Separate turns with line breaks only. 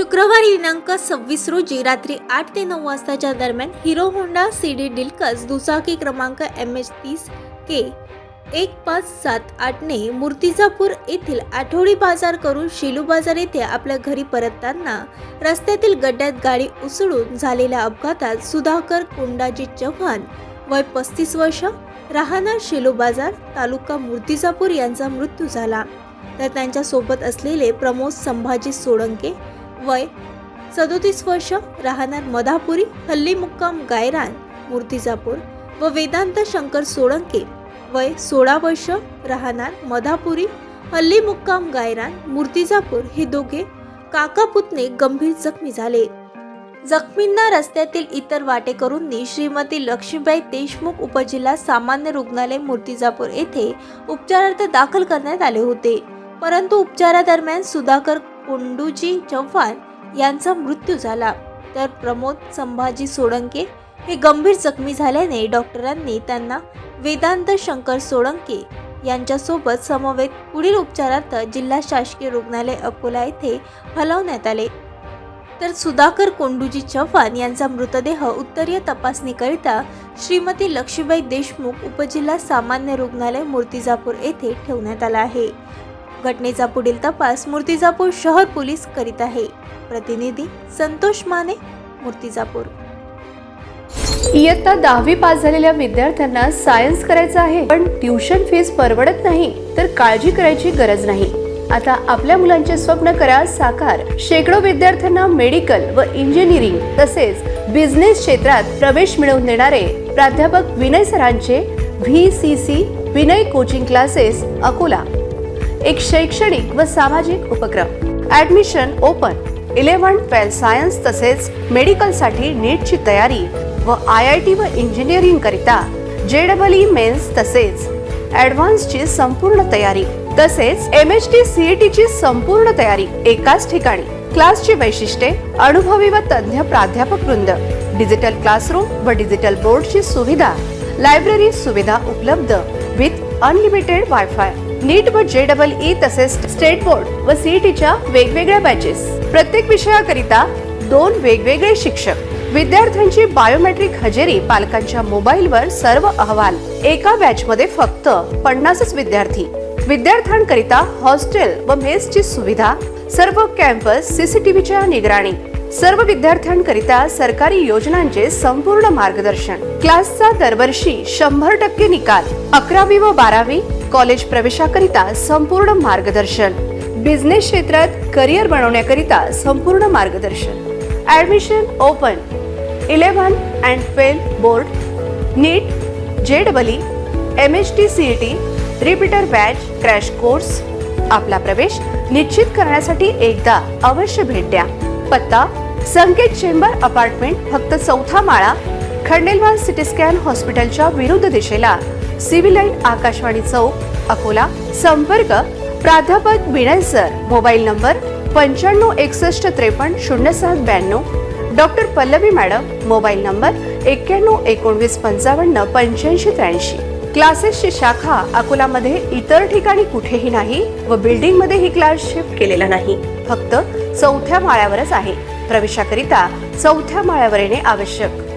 शुक्रवारी दिनांक सव्वीस रोजी रात्री आठ ते नऊ वाजताच्या दरम्यान Hero Honda C D deluxe दुचाकी क्रमांक एम एच तीस के एक पाच सात आठने मूर्तिजापूर येथील आठवडी बाजार करून शेलू बाजार येथे आपल्या घरी परतताना रस्त्यातील गड्ड्यात गाडी उसळून झालेल्या अपघातात सुधाकर कोंडाजी चव्हाण वय पस्तीस वर्ष राहणार शेलू बाजार तालुका मूर्तिजापूर यांचा मृत्यू झाला. तर त्यांच्यासोबत असलेले प्रमोद संभाजी सोळंके वय सदोतीस वर्ष राहणार मधापुरी हल्ली मुक्काम गायरान मूर्तिजापूर व वेदांत शंकर सोळंके. वय सोळा वर्ष राहणार मधापुरी हल्ली मुक्काम गायरान मूर्तिजापूर हे दोघे काकापुतने गंभीर जखमी झाले. जखमींना रस्त्यातील इतर वाटेकरूंनी श्रीमती लक्ष्मीबाई देशमुख उपजिल्हा सामान्य रुग्णालय मूर्तिजापूर येथे उपचारार्थ दाखल करण्यात आले होते. परंतु उपचारादरम्यान सुधाकर कोंडूजी चव्हाण यांचा मृत्यू झाला. तर प्रमोद संभाजी सोळंके हे गंभीर जखमी झाल्याने डॉक्टरांनी त्यांना वेदांत शंकर सोळंके यांच्यासोबत समवेत पुढील उपचारार्थ जिल्हा शासकीय रुग्णालय अकोला येथे हलवण्यात आले. तर सुधाकर कोंडूजी चव्हाण यांचा मृतदेह उत्तरीय तपासणीकरिता श्रीमती लक्ष्मीबाई देशमुख उपजिल्हा सामान्य रुग्णालय मूर्तिजापूर येथे ठेवण्यात आला आहे. घटनेचा पुढील तपास मूर्तिजापूर शहर पोलीस करीत आहे. प्रतिनिधी संतोष माने मूर्तिजापूर.
इयत्ता दहावी पास झालेल्या विद्यार्थ्यांना सायन्स करायचं आहे पण ट्युशन फीस परवडत नाही तर काळजी करायची गरज नाही. आता आपल्या मुलांचे स्वप्न करा साकार. शेकडो विद्यार्थ्यांना मेडिकल व इंजिनिअरिंग तसेच बिझनेस क्षेत्रात प्रवेश मिळवून देणारे प्राध्यापक Vinay सरांचे V C C Vinay coaching classes Akola. एक शैक्षणिक व सामाजिक उपक्रम. Admission open eleven twelfth science तसेच मेडिकलसाठी नीटची तयारी व आय आय टी व इंजिनिअरिंग करिता जे डबल ई मेन्स तसेच ॲडव्हान्सची संपूर्ण तयारी. तसेच एम एच टी सीईटी ची संपूर्ण तयारी एकाच ठिकाणी. क्लासची वैशिष्ट्ये अनुभवी व तज्ञ प्राध्यापक वृंद. डिजिटल क्लासरूम व डिजिटल बोर्डची सुविधा. लायब्ररी सुविधा उपलब्ध विथ अनलिमिटेड वायफाय नीट व जे डबल ई तसेच स्टेट बोर्ड व सीईटीच्या वेगवेगळ्या बॅचेस प्रत्येक विषयाकरिता दोन वेगवेगळे शिक्षक. विद्यार्थ्यांची बायोमेट्रिक हजेरी पालकांच्या मोबाईलवर सर्व अहवाल एका बॅच मध्ये फक्त पन्नासच विद्यार्थी. विद्यार्थ्यांकरिता हॉस्टेल व मेसची सुविधा सर्व कॅम्पस सीसीटीव्हीच्या निगराणी सर्व विद्यार्थ्यांकरिता सरकारी योजनांचे संपूर्ण मार्गदर्शन. क्लासचा दरवर्षी शंभर टक्के निकाल अकरावी व बारावी कॉलेज प्रवेशाकरिता संपूर्ण मार्गदर्शन. बिझनेस क्षेत्रात करिअर बनवण्याकरिता संपूर्ण मार्गदर्शन. Admission open eleven and twelve board NEET J double M H T C E T repeater batch crash course आपला प्रवेश निश्चित करण्यासाठी एकदा अवश्य भेट द्या. पत्ता संकेत चेंबर अपार्टमेंट फक्त चौथा माळा खंडेलवाल सिटी स्कॅन हॉस्पिटलच्या विरुद्ध दिशेला. सिव्हिल लाईन आकाशवाणी चौक अकोला. संपर्क प्राध्यापक विनय सर. मोबाईल नंबर पंच्याण्णव एकसष्ट त्रेपन्न शून्य सात ब्याण्णव. Doctor Pallavi madam mobile number एक्क्याण्णव एकोणवीस पंचावन्न पंच्याऐंशी त्र्याऐंशी. क्लासेसची शाखा अकोलामध्ये इतर ठिकाणी कुठेही नाही व बिल्डिंगमध्ये ही क्लास शिफ्ट केलेला नाही. फक्त चौथ्या माळ्यावरच आहे. प्रवेशाकरिता चौथ्या माळ्यावर येणे आवश्यक.